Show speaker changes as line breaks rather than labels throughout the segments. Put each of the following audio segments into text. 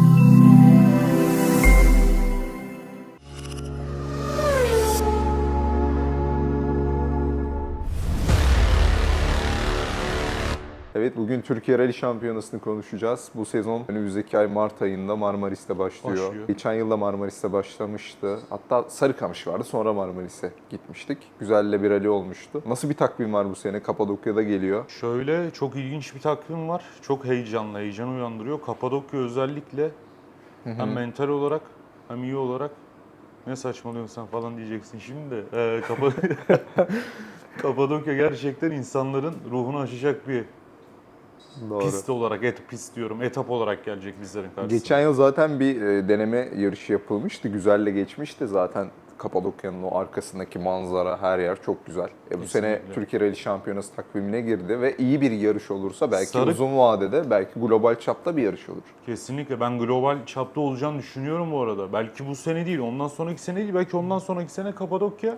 Mm-hmm. Evet bugün Türkiye Rally Şampiyonası'nı konuşacağız. Bu sezon önümüzdeki ay Mart ayında Marmaris'te başlıyor.
Başlıyor.
Geçen yılda Marmaris'te başlamıştı. Hatta Sarıkamış vardı sonra Marmaris'e gitmiştik. Güzel de bir rally olmuştu. Nasıl bir takvim var bu sene? Kapadokya'da geliyor.
Şöyle çok ilginç bir takvim var. Çok heyecanlı, heyecan uyandırıyor. Kapadokya özellikle hem mental olarak hem iyi olarak ne saçmalıyorsun sen falan diyeceksin şimdi de. Ee, Kapa- Kapadokya gerçekten insanların ruhunu açacak bir
Doğru.
pist olarak, et pist diyorum, etap olarak gelecek bizlerin karşısına.
Geçen yıl zaten bir e, deneme yarışı yapılmıştı. Güzelle geçmişti zaten. Kapadokya'nın o arkasındaki manzara, her yer çok güzel. E bu sene
Kesinlikle.
Türkiye Rally Şampiyonası takvimine girdi ve iyi bir yarış olursa belki
Sarı-
uzun vadede, belki global çapta bir yarış olur.
Kesinlikle ben global çapta olacağını düşünüyorum bu arada. Belki bu sene değil, ondan sonraki sene değil, belki ondan sonraki sene Kapadokya.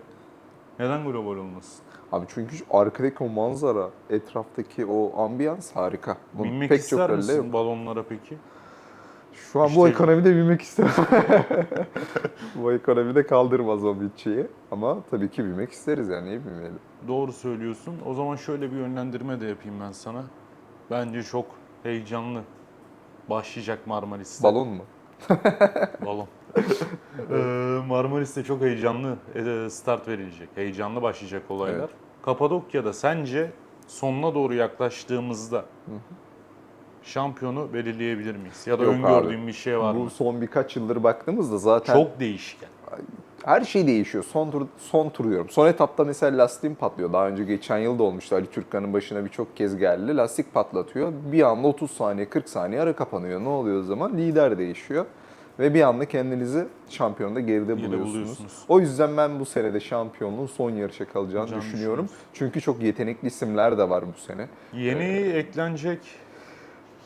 Neden global olmasın?
Abi çünkü şu arkadaki o manzara, etraftaki o ambiyans harika. Bunun
Binmek
pek çok
ister
rallide
misin
yok.
balonlara peki?
Şu an bu
İşte-
ekonomide binmek istemem. bu ekonomide kaldırmaz o bütçeyi. Ama tabii ki binmek isteriz yani niye binmeyelim?
Doğru söylüyorsun. O zaman şöyle bir yönlendirme de yapayım ben sana. Bence çok heyecanlı başlayacak Marmaris'te.
Balon mu?
Balon. Ee, Marmaris'te çok heyecanlı e, start verilecek. Heyecanlı başlayacak olaylar.
Evet.
Kapadokya'da sence sonuna doğru yaklaştığımızda şampiyonu belirleyebilir miyiz? Ya da
Yok
öngördüğün
abi.
bir şey var
Bu
mı?
son birkaç yıldır baktığımızda zaten
Çok değişken.
her şey değişiyor. Son tur son tur diyorum. Son etapta mesela lastiğim patlıyor. Daha önce geçen yıl da olmuştu. Ali Türkkan'ın başına birçok kez geldi. Lastik patlatıyor. Bir anda 30 saniye 40 saniye ara kapanıyor. Ne oluyor o zaman? Lider değişiyor. Ve bir anda kendinizi şampiyonda geride buluyorsunuz.
buluyorsunuz.
O yüzden ben bu senede şampiyonluğun son yarışa kalacağını
Olacağını
düşünüyorum. Çünkü çok yetenekli isimler de var bu sene.
Yeni eklenecek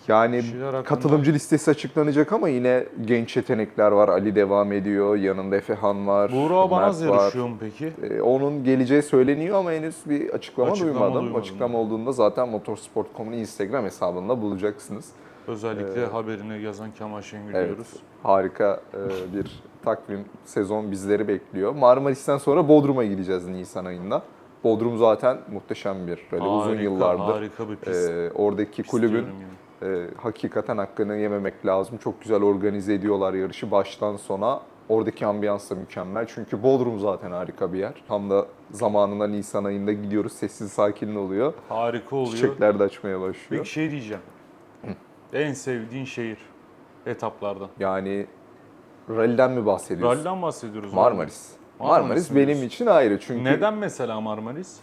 Yani katılımcı listesi açıklanacak ama yine genç yetenekler var. Ali devam ediyor. Yanında Efehan var.
Buğra Banaz
Mert var.
yarışıyor mu peki?
Ee, onun geleceği söyleniyor ama henüz bir açıklama,
Açıklama
duymadım.
duymadım.
Açıklama olduğunda zaten Motorsport.com'un Instagram hesabında bulacaksınız.
Özellikle haberini yazan Kemal Şengül
Evet.
diyoruz.
Harika e, bir takvim sezon bizleri bekliyor. Marmaris'ten sonra Bodrum'a gideceğiz Nisan ayında. Bodrum zaten muhteşem bir rally. Uzun
Harika,
yıllardır.
Harika bir pist.
e, oradaki
Pist
kulübün
yani.
e, hakikaten hakkını yememek lazım. Çok güzel organize ediyorlar yarışı baştan sona. Oradaki ambiyans da mükemmel. Çünkü Bodrum zaten harika bir yer. Tam da zamanında Nisan ayında gidiyoruz. Sessiz sakin oluyor.
Harika oluyor.
Çiçekler de açmaya başlıyor.
Peki şey diyeceğim. En sevdiğin şehir etaplardan.
Yani rally'den mi bahsediyorsun?
Rally'den bahsediyoruz.
Marmaris.
Marmaris
benim için ayrı çünkü
Neden mesela Marmaris?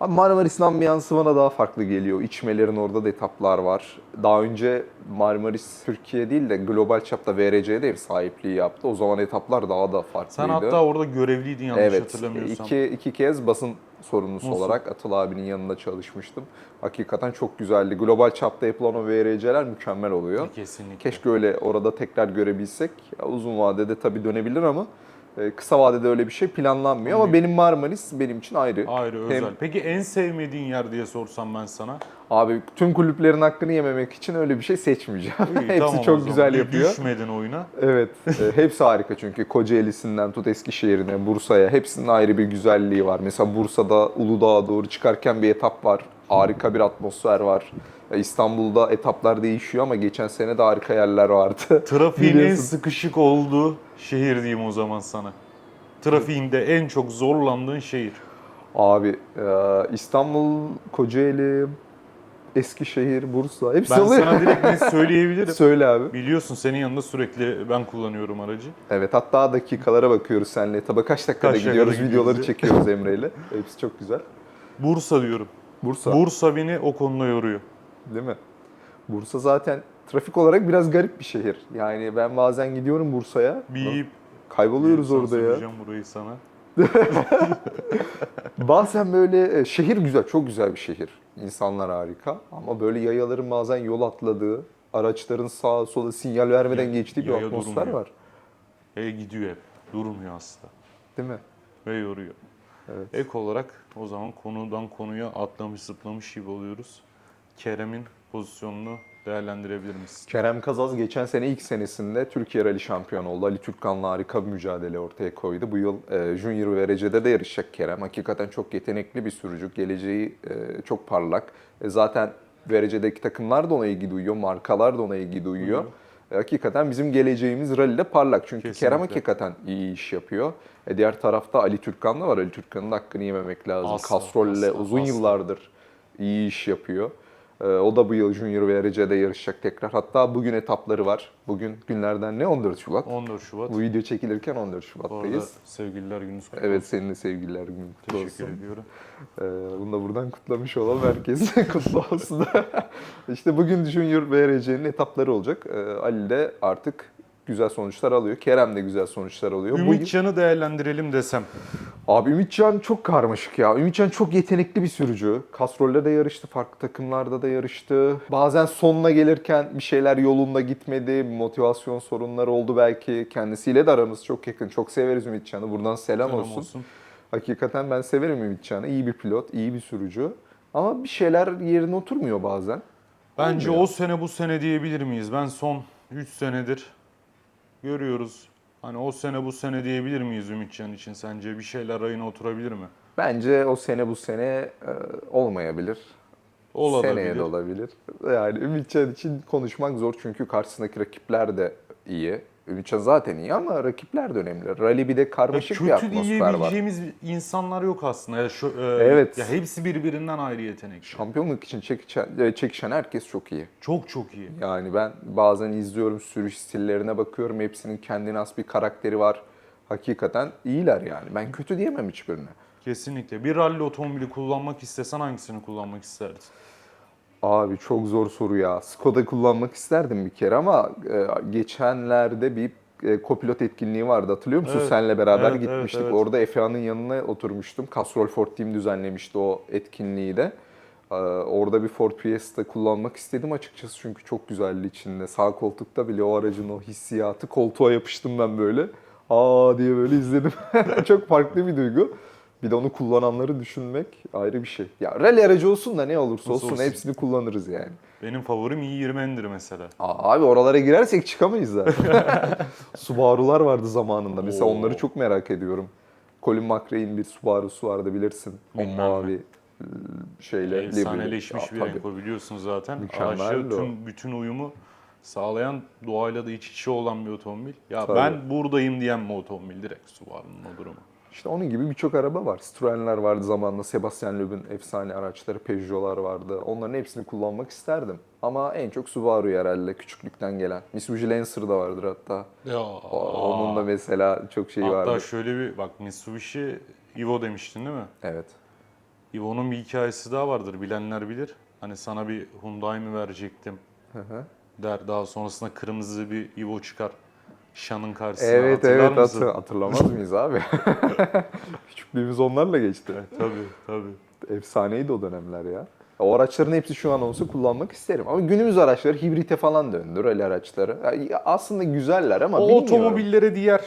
Abi Marmaris'in ambiyansı bana daha farklı geliyor. İçmelerin orada da etaplar var. Daha önce Marmaris Türkiye değil de global çapta VRC'ye de ev sahipliği yaptı. O zaman etaplar daha da farklıydı.
Sen hatta orada görevliydin yanlış
evet,
hatırlamıyorsam.
iki, iki kez basın sorumlusu
Nasıl?
olarak Atıl abinin yanında çalışmıştım. Hakikaten çok güzeldi. Global çapta yapılan o VRC'ler mükemmel oluyor.
Kesinlikle.
Keşke öyle orada tekrar görebilsek. Ya uzun vadede tabii dönebilir ama kısa vadede öyle bir şey planlanmıyor. Ama benim Marmaris benim için ayrı.
Ayrı
Hem-
özel. Peki en sevmediğin yer diye sorsam ben sana.
Abi tüm kulüplerin hakkını yememek için öyle bir şey seçmeyeceğim.
İyi,
hepsi
tamam o
çok
zaman.
güzel
Bir
yapıyor.
Düşmedin oyuna.
Evet, e, hepsi harika çünkü Kocaeli'sinden tut Eskişehir'ine, Bursa'ya hepsinin ayrı bir güzelliği var. Mesela Bursa'da Uludağ'a doğru çıkarken bir etap var. Harika bir atmosfer var. E, İstanbul'da etaplar değişiyor ama geçen sene de harika yerler vardı.
Trafiğin en
Biliyorsun.
sıkışık olduğu şehir diyeyim o zaman sana. Trafiğinde en çok zorlandığın şehir.
Abi e, İstanbul, Kocaeli, Eskişehir, Bursa hepsi
Ben
oluyor.
sana direkt net söyleyebilirim.
Söyle abi.
Biliyorsun senin yanında sürekli ben kullanıyorum aracı.
Evet hatta dakikalara bakıyoruz seninle. Etaba kaç dakikada
Kaç dakikada
gidiyoruz,
gidiyoruz
videoları
diye.
çekiyoruz Emre'yle. Hepsi çok güzel.
Bursa diyorum.
Bursa
Bursa beni o konuda yoruyor.
değil mi? Bursa zaten trafik olarak biraz garip bir şehir. Yani ben bazen gidiyorum Bursa'ya.
Bir
Kayboluyoruz
bir
orada ya.
burayı sana.
Bazen böyle e, şehir güzel, çok güzel bir şehir. İnsanlar harika. Ama böyle yayaların bazen yol atladığı, araçların sağa sola sinyal vermeden
Ya-
geçtiği bir
yaya
atmosfer
durmuyor.
var.
E gidiyor hep. Durmuyor asla.
Değil mi?
Ve yoruyor.
Evet.
Ek olarak o zaman konudan konuya atlamış zıplamış gibi oluyoruz. Kerem'in pozisyonunu değerlendirebilir misin?
Kerem Kazaz geçen sene ilk senesinde Türkiye Rally şampiyonu oldu. Ali Türkkan'la harika bir mücadele ortaya koydu. Bu yıl e, Junior ve Rece'de de yarışacak Kerem. Hakikaten çok yetenekli bir sürücü. Geleceği e, çok parlak. E, zaten Verece'deki takımlar da ona ilgi duyuyor. Markalar da ona ilgi duyuyor. E, hakikaten bizim geleceğimiz rallide parlak. Çünkü
Kesinlikle.
Kerem hakikaten iyi iş yapıyor. E, diğer tarafta Ali Türkkan da var. Ali Türkkan'ın hakkını yememek lazım.
Asla,
Kastrol'le
asla,
uzun
asla.
yıllardır iyi iş yapıyor. Ee, o da bu yıl Junior ve RC'de yarışacak tekrar. Hatta bugün etapları var. Bugün günlerden ne? 14 Şubat.
14 Şubat.
Bu video çekilirken 14
Bu arada
Şubat'tayız.
sevgililer gününüz kutlu
Evet
olsun.
seninle sevgililer günü kutlu
Teşekkür
olsun.
ediyorum.
Ee, bunu da buradan kutlamış olalım herkese kutlu olsun. işte bugün Junior ve RC'nin etapları olacak. Ee, Ali de artık güzel sonuçlar alıyor. Kerem de güzel sonuçlar alıyor.
Ümitcan'ı değerlendirelim desem.
Abi Ümitcan çok karmaşık ya. Ümitcan çok yetenekli bir sürücü. Kastrol'de de yarıştı, farklı takımlarda da yarıştı. Bazen sonuna gelirken bir şeyler yolunda gitmedi, motivasyon sorunları oldu belki. Kendisiyle de aramız çok yakın. Çok severiz Ümitcan'ı. Buradan selam,
Selam
olsun.
olsun.
Hakikaten ben severim Ümitcan'ı. İyi bir pilot, iyi bir sürücü. Ama bir şeyler yerine oturmuyor bazen.
Bence
Olmuyor.
o sene bu sene diyebilir miyiz? Ben son 3 senedir görüyoruz. Hani o sene bu sene diyebilir miyiz Ümitcan için? Sence bir şeyler rayına oturabilir mi?
Bence o sene bu sene e, olmayabilir.
Olabilir.
Seneye de olabilir. Yani Ümitcan için konuşmak zor çünkü karşısındaki rakipler de iyi. Ümitcan zaten iyi ama rakipler de önemli. Rally bir de
Ya
karmaşık bir
kötü
atmosfer var.
diyebileceğimiz insanlar yok aslında. Ya şu, e,
Evet.
Ya hepsi birbirinden ayrı yetenek.
Şampiyonluk için çekişen, e, çekişen herkes çok iyi.
Çok çok iyi.
Yani ben bazen izliyorum, sürüş stillerine bakıyorum. Hepsinin kendine has bir karakteri var. Hakikaten iyiler yani. Ben kötü diyemem hiçbirine.
Kesinlikle. Bir ralli otomobili kullanmak istesen hangisini kullanmak isterdin?
Abi çok zor soru ya. Skoda kullanmak isterdim bir kere ama e, geçenlerde bir e, kopilot etkinliği vardı hatırlıyor musun?
Evet,
Seninle beraber
evet, evet,
gitmiştik.
evet.
Orada Efe'nin yanına oturmuştum. Castrol Ford Team düzenlemişti o etkinliği de. Ee, Orada bir Ford Fiesta kullanmak istedim açıkçası çünkü çok güzeldi içinde. Sağ koltukta bile o aracın o hissiyatı koltuğa yapıştım ben böyle. Aa diye böyle izledim. çok farklı bir duygu. Bir de onu kullananları düşünmek ayrı bir şey. Ya rally aracı olsun da ne olursa olsun,
olsun?
hepsini kullanırız yani.
Benim favorim i20'dir mesela.
Aa, abi oralara girersek çıkamayız zaten. Subaru'lar vardı zamanında. Mesela
Oo.
onları çok merak ediyorum. Colin McRae'in bir Subaru'su vardı bilirsin. O mavi e, şeyle.
Efsaneleşmiş bir
tabii.
renk o biliyorsun zaten.
O.
tüm bütün uyumu sağlayan doğayla da iç içe olan bir otomobil. Ya
Tabii.
ben buradayım diyen bir otomobil direkt Subaru'nun o durumu.
İşte onun gibi birçok araba var. Citroen'ler vardı zamanında. Sebastian Loeb'ün efsane araçları, Peugeot'lar vardı. Onların hepsini kullanmak isterdim. Ama en çok Subaru herhalde küçüklükten gelen. Mitsubishi Lancer da vardır hatta.
Ya
Onun da mesela çok şeyi
Hatta
vardı.
şöyle bir bak Mitsubishi Evo demiştin değil mi?
Evet.
Evo'nun bir hikayesi daha vardır bilenler bilir. Hani sana bir Hyundai mi verecektim
Hı hı.
der. Daha sonrasında kırmızı bir Evo çıkar. Şan'ın karşısına
Evet
hatırlar
evet
mısın?
hatır- hatırlamaz mıyız abi? Küçüklüğümüz onlarla geçti.
Tabii tabii.
Efsaneydi o dönemler ya. O araçların hepsi şu an olsa kullanmak isterim. Ama günümüz araçları hibrite falan döndü rally araçları. Aslında güzeller ama
O
bilmiyorum.
otomobillere diğer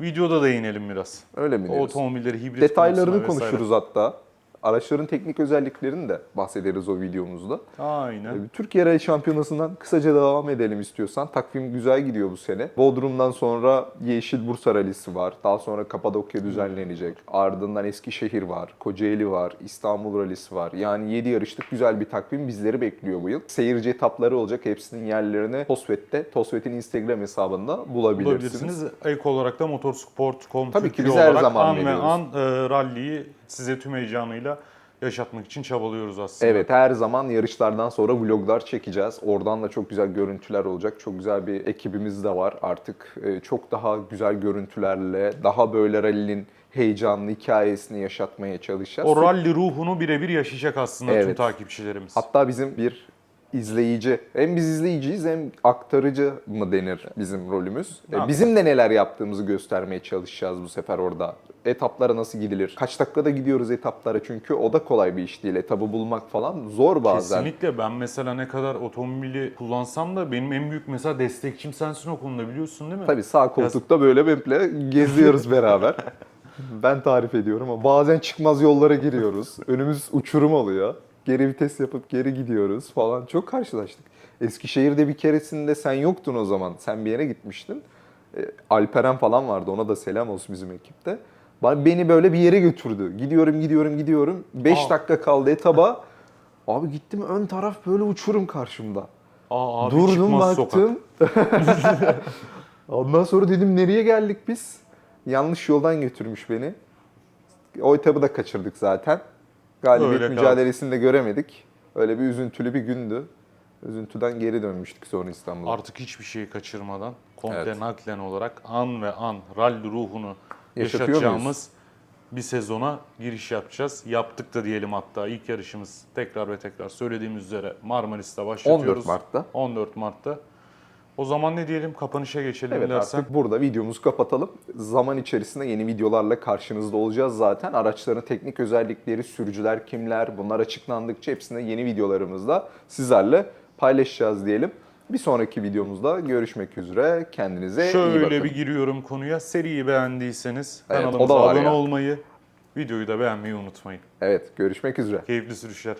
videoda değinelim biraz.
Öyle mi
O
diyorsun?
otomobilleri hibrit
Detaylarını
vesaire.
konuşuruz hatta. Araçların teknik özelliklerini de bahsederiz o videomuzda.
Aynen.
Ee, Türkiye Rally Şampiyonası'ndan kısaca devam edelim istiyorsan. Takvim güzel gidiyor bu sene. Bodrum'dan sonra Yeşil Bursa Rally'si var. Daha sonra Kapadokya düzenlenecek. Ardından Eskişehir var, Kocaeli var, İstanbul Rally'si var. Yani 7 yarışlık güzel bir takvim bizleri bekliyor bu yıl. Seyirci etapları olacak. Hepsinin yerlerini Tosvet'te, Tosvet'in Instagram hesabında bulabilirsiniz.
Bulabilirsiniz. Ek olarak da motorsport.com
Tabii ki biz her
olarak
zaman
an ve
veriyoruz.
an e, rally'yi size tüm heyecanıyla yaşatmak için çabalıyoruz aslında.
Evet her zaman yarışlardan sonra vloglar çekeceğiz. Oradan da çok güzel görüntüler olacak. Çok güzel bir ekibimiz de var artık. Ee, Çok daha güzel görüntülerle, daha böyle rally'nin heyecanlı hikayesini yaşatmaya çalışacağız.
O rally ruhunu birebir yaşayacak aslında tüm
Evet.
takipçilerimiz.
Hatta bizim bir izleyici, hem biz izleyiciyiz hem aktarıcı mı denir bizim rolümüz.
Haklı.
Bizim de neler yaptığımızı göstermeye çalışacağız bu sefer orada. Etaplara nasıl gidilir? Kaç dakikada gidiyoruz etaplara çünkü o da kolay bir iş değil. Etabı bulmak falan zor bazen.
Kesinlikle ben mesela ne kadar otomobili kullansam da benim en büyük mesela destekçim sensin o konuda biliyorsun değil mi?
Tabii sağ koltukta böyle benimle geziyoruz beraber. Ben tarif ediyorum ama bazen çıkmaz yollara giriyoruz. Önümüz uçurum oluyor. Geri vites yapıp geri gidiyoruz falan. Çok karşılaştık. Eskişehir'de bir keresinde sen yoktun o zaman. Sen bir yere gitmiştin. E, Alperen falan vardı. Ona da selam olsun bizim ekipte. Beni böyle bir yere götürdü. Gidiyorum, gidiyorum, gidiyorum. 5
Aa.
dakika kaldı etaba. Abi gittim ön taraf böyle uçurum karşımda.
Aa abi
Durdum baktım. Ondan sonra dedim nereye geldik biz? Yanlış yoldan götürmüş beni. O etabı da kaçırdık zaten. Galibiyet
Öyle kaldı.
mücadelesini de göremedik. Öyle bir üzüntülü bir gündü. Üzüntüden geri dönmüştük sonra İstanbul'a.
Artık hiçbir şeyi kaçırmadan komple
Evet.
naklen olarak an ve an rally ruhunu
Yaşatıyor
yaşatacağımız bir sezona giriş yapacağız. Yaptık da diyelim hatta ilk yarışımız tekrar ve tekrar söylediğimiz üzere Marmaris'te başlatıyoruz.
14 Mart'ta.
14 Mart'ta. O zaman ne diyelim kapanışa geçelim
Evet
dersen.
artık burada videomuzu kapatalım. Zaman içerisinde yeni videolarla karşınızda olacağız zaten. Araçların teknik özellikleri, sürücüler kimler bunlar açıklandıkça hepsini yeni videolarımızda sizlerle paylaşacağız diyelim. Bir sonraki videomuzda görüşmek üzere. Kendinize iyi bakın.
Şöyle bir giriyorum konuya. Seriyi beğendiyseniz
Evet,
kanalımıza abone
ya.
olmayı, videoyu da beğenmeyi unutmayın.
Evet görüşmek üzere.
Keyifli sürüşler.